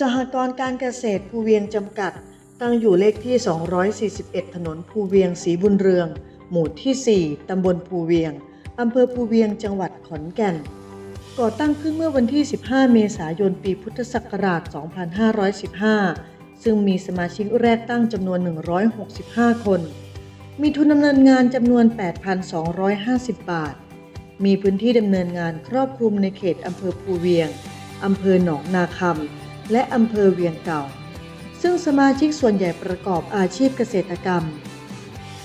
สหกรณ์การเกษตรภูเวียงจำกัด ตั้งอยู่เลขที่ 241 ถนนภูเวียงศรีบุญเรือง หมู่ที่ 4 ตำบลภูเวียง อำเภอภูเวียง จังหวัดขอนแก่น ก่อตั้งขึ้นเมื่อวันที่ 15 เมษายน ปีพุทธศักราช 2515 ซึ่งมีสมาชิกแรกตั้งจำนวน 165 คน มีทุนดำเนินงานจำนวน 8,250 บาท มีพื้นที่ดำเนินงานครอบคลุมในเขตอำเภอภูเวียง อำเภอหนองนาคำ และอำเภอเวียงเก่า ซึ่งสมาชิกส่วนใหญ่ประกอบอาชีพเกษตรกรรม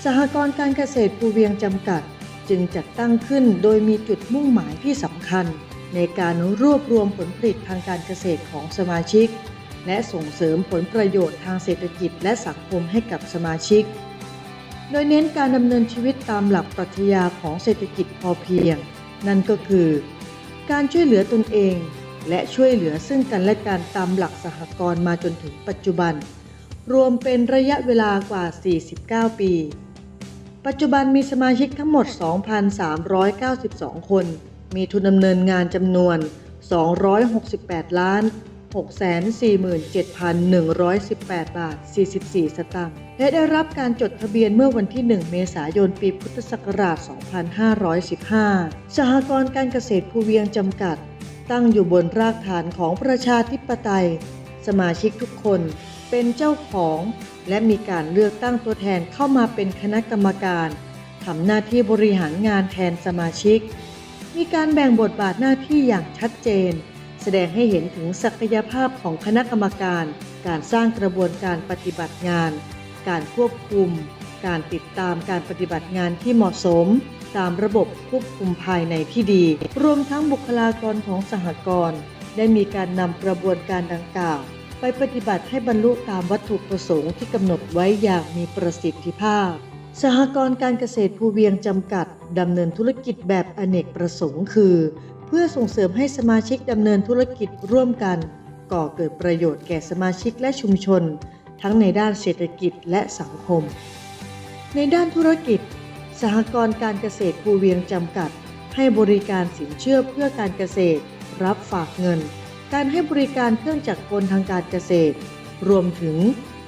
สหกรณ์การเกษตรภูเวียงจำกัดจึงจัดตั้งขึ้นโดยมีจุดมุ่งหมายที่สำคัญ ในการรวบรวมผลผลิตทางการเกษตรของสมาชิก และส่งเสริมผลประโยชน์ทางเศรษฐกิจและสังคมให้กับสมาชิก โดยเน้นการดำเนินชีวิตตามหลักปรัชญาของเศรษฐกิจพอเพียง นั่นก็คือ การช่วยเหลือตนเอง และช่วยเหลือซึ่งกันและกันตามหลักสหกรณ์มาจนถึงปัจจุบัน รวมเป็นระยะเวลากว่า 49 ปี ปัจจุบันมีสมาชิกทั้งหมด 2,392 คน มีทุนดำเนินงานจำนวน 268 ล้าน647,118 บาท 44 สตางค์ และได้รับการจดทะเบียนเมื่อวันที่ 1 เมษายน ปีพุทธศักราช 2515 สหกรณ์การเกษตรภูเวียงจำกัด ตั้งอยู่บนรากฐานของประชาธิปไตย สมาชิกทุกคนเป็นเจ้าของ และมีการเลือกตั้งตัวแทนเข้ามาเป็นคณะกรรมการทำหน้าที่บริหารงานแทนสมาชิก มีการแบ่งบทบาทหน้าที่อย่างชัดเจน แสดงให้เห็นถึงศักยภาพของคณะกรรมการ การสร้างกระบวนการปฏิบัติงาน การควบคุม การติดตามการปฏิบัติงานที่เหมาะสม ตามระบบควบคุมภายในที่ดี รวมทั้งบุคลากรของสหกรณ์ได้มีการนำกระบวนการดังกล่าว ไปปฏิบัติให้บรรลุตามวัตถุประสงค์ที่กำหนดไว้อย่างมีประสิทธิภาพ สหกรณ์การเกษตรภูเวียงจำกัดดำเนินธุรกิจแบบอเนกประสงค์คือ เพื่อส่งเสริมให้สมาชิกดำเนินธุรกิจร่วมกัน ก่อเกิดประโยชน์แก่สมาชิกและชุมชน ทั้งในด้านเศรษฐกิจและสังคม ในด้านธุรกิจ สหกรณ์การเกษตรภูเวียงจำกัด ให้บริการสินเชื่อเพื่อการเกษตร รับฝากเงิน การให้บริการเครื่องจักรกลทางการเกษตร รวมถึง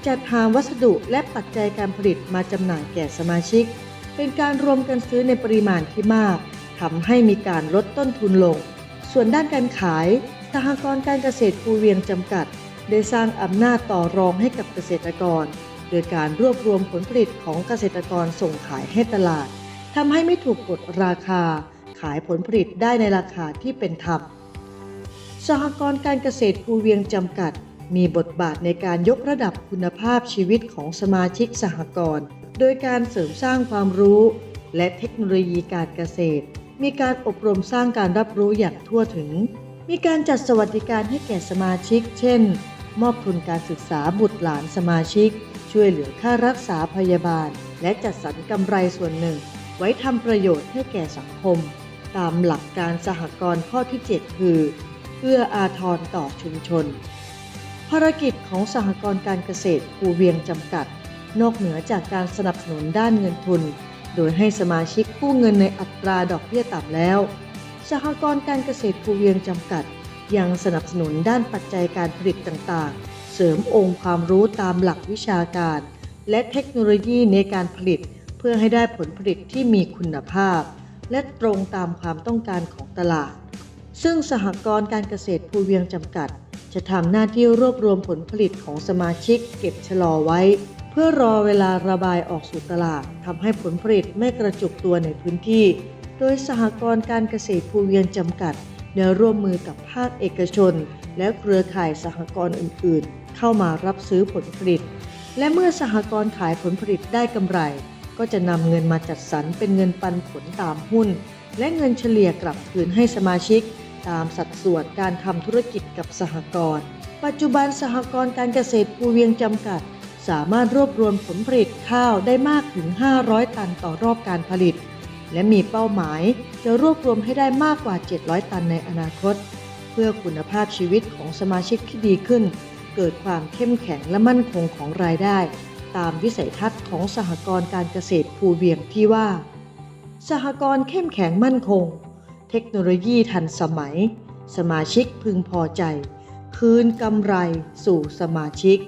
จัดหาวัสดุและปัจจัยการผลิตมาจำหน่ายแก่สมาชิก เป็นการรวมกันซื้อในปริมาณที่มากทำให้มีการลดต้นทุนลง ส่วนด้านการขายสหกรณ์การเกษตรภูเวียงจำกัด ได้สร้างอำนาจต่อรองให้กับเกษตรกร โดยการรวบรวมผลผลิตของเกษตรกรส่งขายให้ตลาดทำให้ไม่ถูกกดราคา ขายผลผลิตได้ในราคาที่เป็นธรรมสหกรณ์การเกษตรภูเวียงจำกัด มีบทบาทในการยกระดับคุณภาพชีวิตของสมาชิกสหกรณ์โดยการเสริมสร้างความรู้ และเทคโนโลยีการเกษตร มีการอบรมสร้างการรับรู้อย่างทั่วถึง มีการจัดสวัสดิการให้แก่สมาชิก เช่น มอบทุนการศึกษาบุตรหลานสมาชิก ช่วยเหลือค่ารักษาพยาบาล และจัดสรรกำไรส่วนหนึ่ง ไว้ทำประโยชน์ให้แก่สังคม ตามหลักการสหกรณ์ข้อที่ 7 คือเพื่ออาทรต่อชุมชน ภารกิจของสหกรณ์การเกษตรภูเวียงจำกัด นอกเหนือจากการสนับสนุนด้านเงินทุน โดยให้สมาชิกกู้เงินในอัตราดอกเบี้ยต่ำแล้ว สหกรณ์การเกษตรภูเวียงจำกัด ยังสนับสนุนด้านปัจจัยการผลิตต่างๆ เสริมองค์ความรู้ตามหลักวิชาการ และเทคโนโลยีในการผลิต เพื่อให้ได้ผลผลิตที่มีคุณภาพ และตรงตามความต้องการของตลาด ซึ่งสหกรณ์การเกษตรภูเวียงจำกัด จะทำหน้าที่รวบรวมผลผลิตของสมาชิก เก็บชะลอไว้ เพื่อรอเวลาระบายออกสู่ตลาดทำให้ผลผลิตไม่กระจุกตัวในพื้นที่ โดยสหกรณ์การเกษตรภูเวียงจำกัดได้ร่วมมือกับภาคเอกชน และเครือข่ายสหกรณ์อื่นๆ เข้ามารับซื้อผลผลิต และเมื่อสหกรณ์ขายผลผลิตได้กำไร ก็จะนำเงินมาจัดสรรเป็นเงินปันผลตามหุ้น และเงินเฉลี่ยกลับคืนให้สมาชิก ตามสัดส่วนการทำธุรกิจกับสหกรณ์ปัจจุบันสหกรณ์การเกษตรภูเวียงจำกัด สามารถรวบรวมผลผลิตข้าวได้มากถึง 500 ตันต่อรอบการผลิต และมีเป้าหมายจะรวบรวมให้ได้มากกว่า 700 ตันในอนาคต พื่อคุณภาพชีวิตของสมาชิกที่ดีขึ้น เกิดความเข้มแข็งและมั่นคงของรายได้ ตามวิสัยทัศน์ของสหกรณ์การเกษตรภูเวียงที่ว่า สหกรณ์เข้มแข็งมั่นคง เทคโนโลยีทันสมัย สมาชิกพึงพอใจ คืนกำไรสู่สมาชิก